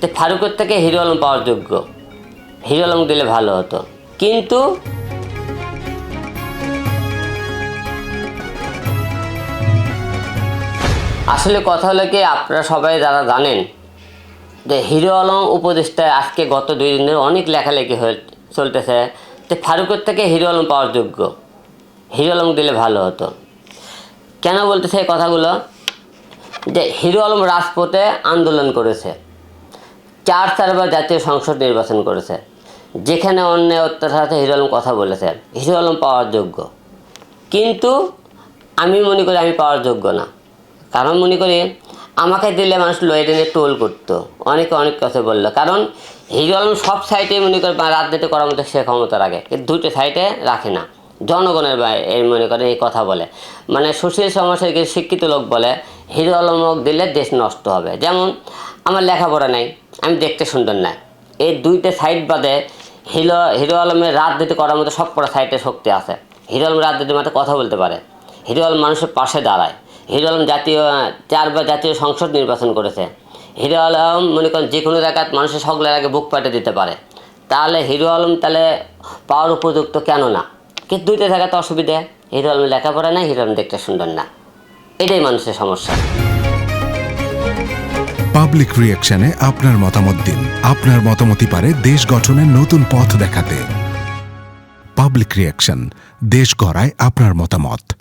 তো ফারুকের থেকে হিরো আলম পাওয়ার যোগ্য। হিরো আলম দিলে ভালো হতো। কিন্তু আসলে কথা হলো কি, আপনারা সবাই যারা জানেন যে হিরো আলম উপদেষ্টায় আজকে গত দুই দিন ধরে অনেক লেখালেখি হয়ে চলতেছে। যে ফারুকের থেকে হিরো আলম পাওয়ার যোগ্য। হিরো আলম দিলে ভালো হতো। কেন বলতেছে এই কথাগুলো? যে হিরো আলম রাজপথে আন্দোলন করেছে। চার চারবার জাতীয় সংসদ নির্বাচন করেছে, যেখানে অন্যায়, অত্যাচার আছে, হিরো আলম কথা বলেছে। হিরো আলম পাওয়ার যোগ্য। কিন্তু আমি মনে করি আমি পাওয়ার যোগ্য না। কারণ মনে করি আমাকে দিলে মানুষ লয়েটে নিয়ে টোল করতো। অনেকে অনেক কথা বলল। কারণ হিরো আলম সব সাইডে মনে করি রাজনীতি করার মতো সে ক্ষমতা রাখে দুটো সাইডে রাখে না। জনগণের বা- এই মনে করে এই কথা বলে। মানে সুশীল সমাজের কিছু শিক্ষিত লোক বলে, হিরো আলমক দিলে দেশ নষ্ট হবে। যেমন আমার লেখাপড়া নেই, আমি দেখতে সুন্দর না। এই দুইটা সাইড বাদে হিরো হিরো আলমের রাজনীতি করার মতো সব কটা সাইডে শক্তি আছে। হিরো আলম রাজনীতির মাঠে কথা বলতে পারে। হিরো আলম মানুষের পাশে দাঁড়ায়। হিরো আলম জাতীয় চারবার জাতীয় সংসদ নির্বাচন করেছে। হিরো আলম মনে করেন যে কোনো জায়গায় মানুষের সকলের আগে বুক পাটে দিতে পারে। তাহলে হিরো আলম তাহলে পাওয়ার উপযুক্ত কেন না? কিন্তু দুইটা জায়গাতে অসুবিধা। হিরো আলম লেখাপড়া নাই, হিরো আলম দেখতে সুন্দর না। এটাই মানুষের সমস্যা। পাবলিক রিয়াকশনে আপনার মতামত দিন। আপনার মতামতই পারে দেশ গঠনের নতুন পথ দেখাতে। পাবলিক রিয়াকশন দেশ গড়ায় আপনার মতামত।